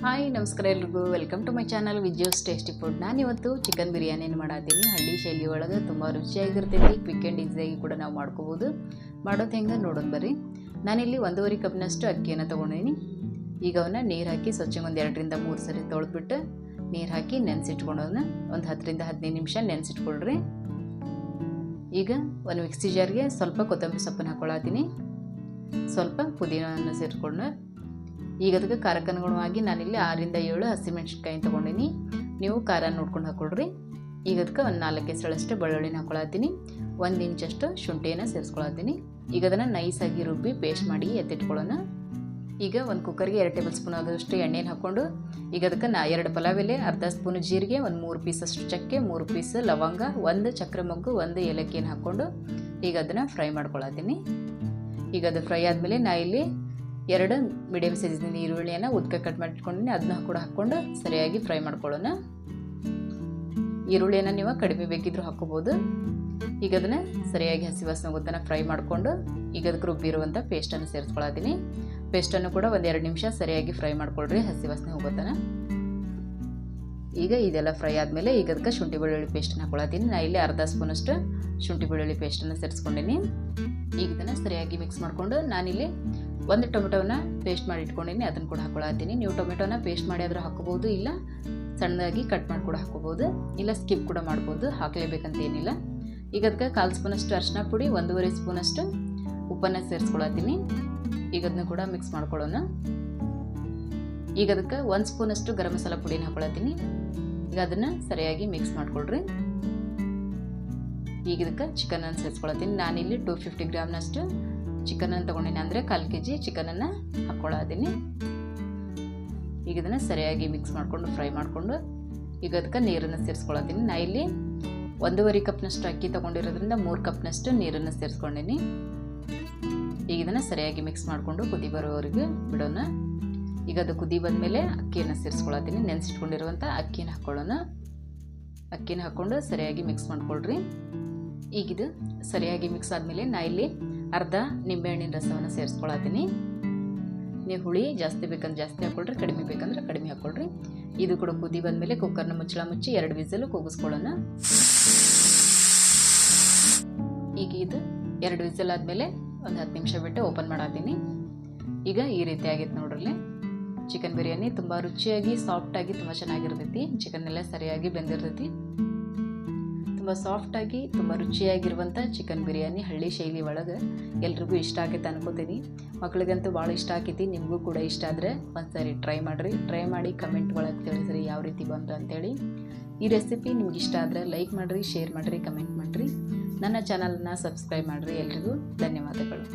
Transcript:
Hi ನಮಸ್ಕಾರ ಎಲ್ರಿಗೂ. Welcome to my channel Vijju's tasty food ನಾನಿವತ್ತು ಚಿಕನ್ ಬಿರಿಯಾನಿನ ಮಾಡಾತೀನಿ? ಹಳ್ಳಿ ಶೈಲಿ ಒಳಗೆ ತುಂಬ ರುಚಿಯಾಗಿರ್ತೈತಿ. ಕ್ವಿಕ್ ಆ್ಯಂಡ್ ಈಸಿಯಾಗಿ ಕೂಡ ನಾವು ಮಾಡ್ಕೋಬೋದು. ಮಾಡೋದು ಹೆಂಗೆ ನೋಡೋದು ಬರ್ರಿ. ನಾನಿಲ್ಲಿ ಒಂದೂವರೆ ಕಪ್ನಷ್ಟು ಅಕ್ಕಿಯನ್ನು ತೊಗೊಂಡಿನಿ ಈಗ ಅವನ್ನ ನೀರು ಹಾಕಿ ಸ್ವಚ್ಛ ಒಂದು ಎರಡರಿಂದ ಮೂರು ಸರಿ ತೊಳೆದ್ಬಿಟ್ಟು ನೀರು ಹಾಕಿ ನೆನೆಸಿಟ್ಕೊಂಡೋದನ್ನ ಒಂದು ಹತ್ತರಿಂದ ಹದಿನೈದು ನಿಮಿಷ ನೆನೆಸಿಟ್ಕೊಳ್ರಿ. ಈಗ ಒಂದು ಮಿಕ್ಸಿ ಜಾರ್ಗೆ ಸ್ವಲ್ಪ ಕೊತ್ತಂಬರಿ ಸೊಪ್ಪನ್ನು ಹಾಕ್ಕೊಳತ್ತೀನಿ ಸ್ವಲ್ಪ ಪುದೀನವನ್ನು ಸೇರಿಸ್ಕೊಂಡು ಈಗ ಅದಕ್ಕೆ ಖಾರಕ್ಕನುಗುಣವಾಗಿ ನಾನಿಲ್ಲಿ ಆರಿಂದ ಏಳು ಹಸಿಮೆಣ್ಸಿನ್ಕಾಯಿ ತೊಗೊಂಡಿನಿ. ನೀವು ಖಾರ ನೋಡ್ಕೊಂಡು ಹಾಕ್ಕೊಳ್ರಿ ಈಗ ಅದಕ್ಕೆ ಒಂದು ನಾಲ್ಕು ಹೆಸರಷ್ಟು ಬೆಳ್ಳುಳ್ಳಿನ ಹಾಕ್ಕೊಳತ್ತೀನಿ ಒಂದು ಇಂಚಷ್ಟು ಶುಂಠಿಯನ್ನು ಸೇರಿಸ್ಕೊಳತ್ತೀನಿ. ಈಗ ಅದನ್ನು ನೈಸಾಗಿ ರುಬ್ಬಿ ಪೇಸ್ಟ್ ಮಾಡಿ ಎತ್ತಿಟ್ಕೊಳ್ಳೋಣ. ಈಗ ಒಂದು ಕುಕ್ಕರ್ಗೆ ಎರಡು ಟೇಬಲ್ ಸ್ಪೂನ್ ಆಗೋಷ್ಟು ಎಣ್ಣೆನ ಹಾಕ್ಕೊಂಡು ಈಗ ಅದಕ್ಕೆ ನಾ ಎರಡು ಪಲಾವ್ ಎಲೆ ಅರ್ಧ ಸ್ಪೂನ್ ಜೀರಿಗೆ, ಒಂದು ಮೂರು ಪೀಸಷ್ಟು ಚಕ್ಕೆ, ಮೂರು ಪೀಸ್ ಲವಂಗ, ಒಂದು ಚಕ್ರ ಮೊಗ್ಗು, ಒಂದು ಏಲಕ್ಕಿಯನ್ನು ಹಾಕ್ಕೊಂಡು ಈಗ ಅದನ್ನು ಫ್ರೈ ಮಾಡ್ಕೊಳತ್ತೀನಿ. ಈಗ ಅದು ಫ್ರೈ ಆದಮೇಲೆ ನಾ ಇಲ್ಲಿ ಎರಡು ಮೀಡಿಯಮ್ ಸೈಜಿನ ಈರುಳ್ಳಿಯನ್ನು ಉದ್ಕ ಕಟ್ ಮಾಡಿಟ್ಕೊಂಡಿನಿ ಅದನ್ನ ಕೂಡ ಹಾಕ್ಕೊಂಡು ಸರಿಯಾಗಿ ಫ್ರೈ ಮಾಡ್ಕೊಳ್ಳೋಣ. ಈರುಳ್ಳಿಯನ್ನು ನೀವು ಕಡಿಮೆ ಬೇಕಿದ್ರೂ ಹಾಕ್ಕೋಬೋದು. ಈಗ ಅದನ್ನು ಸರಿಯಾಗಿ ಹಸಿ ವಾಸನೆ ಗೊತ್ತನ ಫ್ರೈ ಮಾಡಿಕೊಂಡು, ಈಗ ಅದಕ್ಕೆ ರುಬ್ಬಿರುವಂಥ ಪೇಸ್ಟನ್ನು ಸೇರಿಸ್ಕೊಳತ್ತೀನಿ. ಪೇಸ್ಟನ್ನು ಕೂಡ ಒಂದೆರಡು ನಿಮಿಷ ಸರಿಯಾಗಿ ಫ್ರೈ ಮಾಡ್ಕೊಳ್ರಿ, ಹಸಿ ವಾಸನೆ ಹೋಗೋತನ ಈಗ ಇದೆಲ್ಲ ಫ್ರೈ ಆದಮೇಲೆ ಈಗ ಅದಕ್ಕೆ ಶುಂಠಿ ಬೆಳ್ಳುಳ್ಳಿ ಪೇಸ್ಟನ್ನು ಹಾಕೊಳತ್ತೀನಿ. ನಾ ಇಲ್ಲಿ ಅರ್ಧ ಸ್ಪೂನಷ್ಟು ಶುಂಠಿ ಬೆಳ್ಳುಳ್ಳಿ ಪೇಸ್ಟನ್ನು ಸೇರಿಸ್ಕೊಂಡಿನಿ. ಈಗ ಇದನ್ನು ಸರಿಯಾಗಿ ಮಿಕ್ಸ್ ಮಾಡಿಕೊಂಡು ನಾನಿಲ್ಲಿ ಒಂದು ಟೊಮೆಟೊನ ಪೇಸ್ಟ್ ಮಾಡಿ ಇಟ್ಕೊಂಡಿನಿ. ಅದನ್ನು ಕೂಡ ಹಾಕೊಳತ್ತೀನಿ. ನೀವು ಟೊಮೆಟೊನ ಪೇಸ್ಟ್ ಮಾಡಿ ಆದರೂ ಹಾಕೋಬೋದು, ಇಲ್ಲ ಸಣ್ಣದಾಗಿ ಕಟ್ ಮಾಡಿ ಕೂಡ ಹಾಕೋಬೋದು, ಇಲ್ಲ ಸ್ಕಿಪ್ ಕೂಡ ಮಾಡ್ಬೋದು, ಹಾಕಲೇಬೇಕಂತ ಏನಿಲ್ಲ. ಈಗ ಅದಕ್ಕೆ ಕಾಲು ಸ್ಪೂನಷ್ಟು ಅರಿಶಿನ ಪುಡಿ, ಒಂದೂವರೆ ಸ್ಪೂನಷ್ಟು ಉಪ್ಪನ್ನು ಸೇರಿಸ್ಕೊಳತ್ತೀನಿ. ಈಗ ಅದನ್ನು ಕೂಡ ಮಿಕ್ಸ್ ಮಾಡ್ಕೊಳ್ಳೋಣ. ಈಗ ಅದಕ್ಕೆ ಒಂದು ಸ್ಪೂನಷ್ಟು ಗರಂ ಮಸಾಲ ಪುಡಿನ ಹಾಕೊಳತ್ತೀನಿ. ಈಗ ಅದನ್ನು ಸರಿಯಾಗಿ ಮಿಕ್ಸ್ ಮಾಡ್ಕೊಳ್ರಿ. ಈಗ ಇದಕ್ಕೆ ಚಿಕನನ್ನು ಸೇರಿಸ್ಕೊಳತ್ತೀನಿ. ನಾನಿಲ್ಲಿ ಟೂ ಫಿಫ್ಟಿ ಗ್ರಾಮ್ನಷ್ಟು ಚಿಕನನ್ನು ತೊಗೊಂಡಿನಿ ಅಂದರೆ ಕಾಲು ಕೆ ಜಿ ಚಿಕನನ್ನು ಹಾಕ್ಕೊಳತ್ತೀನಿ ಈಗ ಇದನ್ನು ಸರಿಯಾಗಿ ಮಿಕ್ಸ್ ಮಾಡಿಕೊಂಡು ಫ್ರೈ ಮಾಡಿಕೊಂಡು ಈಗ ಅದಕ್ಕೆ ನೀರನ್ನು ಸೇರಿಸ್ಕೊಳತ್ತೀನಿ. ನಾ ಇಲ್ಲಿ ಒಂದೂವರೆ ಕಪ್ನಷ್ಟು ಅಕ್ಕಿ ತೊಗೊಂಡಿರೋದ್ರಿಂದ ಮೂರು ಕಪ್ನಷ್ಟು ನೀರನ್ನು ಸೇರಿಸ್ಕೊಂಡಿನಿ. ಈಗ ಇದನ್ನು ಸರಿಯಾಗಿ ಮಿಕ್ಸ್ ಮಾಡಿಕೊಂಡು ಕುದಿ ಬರೋವರೆಗೆ ಬಿಡೋಣ. ಈಗ ಅದು ಕುದಿ ಬಂದಮೇಲೆ ಅಕ್ಕಿಯನ್ನು ಸೇರಿಸ್ಕೊಳತ್ತೀನಿ. ನೆನೆಸಿಟ್ಕೊಂಡಿರುವಂಥ ಅಕ್ಕಿನ ಹಾಕ್ಕೊಳ್ಳೋಣ ಅಕ್ಕಿನ ಹಾಕ್ಕೊಂಡು ಸರಿಯಾಗಿ ಮಿಕ್ಸ್ ಮಾಡ್ಕೊಳ್ರಿ. ಈಗಿದು ಸರಿಯಾಗಿ ಮಿಕ್ಸ್ ಆದಮೇಲೆ ನಾ ಇಲ್ಲಿ ಅರ್ಧ ನಿಂಬೆಹಣ್ಣಿನ ರಸವನ್ನು ಸೇರಿಸ್ಕೊಳತ್ತೀನಿ. ನೀವು ಹುಳಿ ಜಾಸ್ತಿ ಬೇಕಂದ್ರೆ ಜಾಸ್ತಿ ಹಾಕ್ಕೊಳ್ರಿ ಕಡಿಮೆ ಬೇಕಂದ್ರೆ ಕಡಿಮೆ ಹಾಕ್ಕೊಳ್ರಿ ಇದು ಕೂಡ ಕುದಿ ಬಂದಮೇಲೆ ಕುಕ್ಕರ್ನ ಮುಚ್ಚಳ ಮುಚ್ಚಿ ಎರಡು ವಿಸಲು ಕೂಗಿಸ್ಕೊಳ್ಳೋಣ. ಈಗ ಇದು ಎರಡು ವಿಸಲ್ ಆದಮೇಲೆ ಒಂದು ಹತ್ತು ನಿಮಿಷ ಬಿಟ್ಟು ಓಪನ್ ಮಾಡತ್ತೀನಿ ಈಗ ಈ ರೀತಿ ಆಗೈತೆ ನೋಡ್ರಲ್ಲಿ. ಚಿಕನ್ ಬಿರಿಯಾನಿ ತುಂಬ ರುಚಿಯಾಗಿ ಸಾಫ್ಟಾಗಿ ತುಂಬ ಚೆನ್ನಾಗಿರ್ತೈತಿ. ಚಿಕನ್ ಎಲ್ಲ ಸರಿಯಾಗಿ ಬೆಂದಿರ್ತೈತಿ. ತುಂಬ ಸಾಫ್ಟಾಗಿ ತುಂಬ ರುಚಿಯಾಗಿರುವಂಥ ಚಿಕನ್ ಬಿರಿಯಾನಿ ಹಳ್ಳಿ ಶೈಲಿ ಒಳಗೆ ಎಲ್ರಿಗೂ ಇಷ್ಟ ಆಗೈತೆ ಅನ್ಕೋತೀನಿ. ಮಕ್ಳಿಗಂತೂ ಭಾಳ ಇಷ್ಟ ಆಕೈತಿ ನಿಮಗೂ ಕೂಡ ಇಷ್ಟ ಆದರೆ ಒಂದ್ಸರಿ ಟ್ರೈ ಮಾಡಿರಿ. ಟ್ರೈ ಮಾಡಿ ಕಮೆಂಟ್ ಒಳಗೆ ತಿಳಿಸ್ರಿ ಯಾವ ರೀತಿ ಬಂತು ಅಂತೇಳಿ. ಈ ರೆಸಿಪಿ ನಿಮ್ಗೆ ಇಷ್ಟ ಆದರೆ ಲೈಕ್ ಮಾಡಿರಿ ಶೇರ್ ಮಾಡಿರಿ ಕಮೆಂಟ್ ಮಾಡಿರಿ. ನನ್ನ ಚಾನಲನ್ನು ಸಬ್ಸ್ಕ್ರೈಬ್ ಮಾಡಿರಿ ಎಲ್ರಿಗೂ. ಧನ್ಯವಾದಗಳು.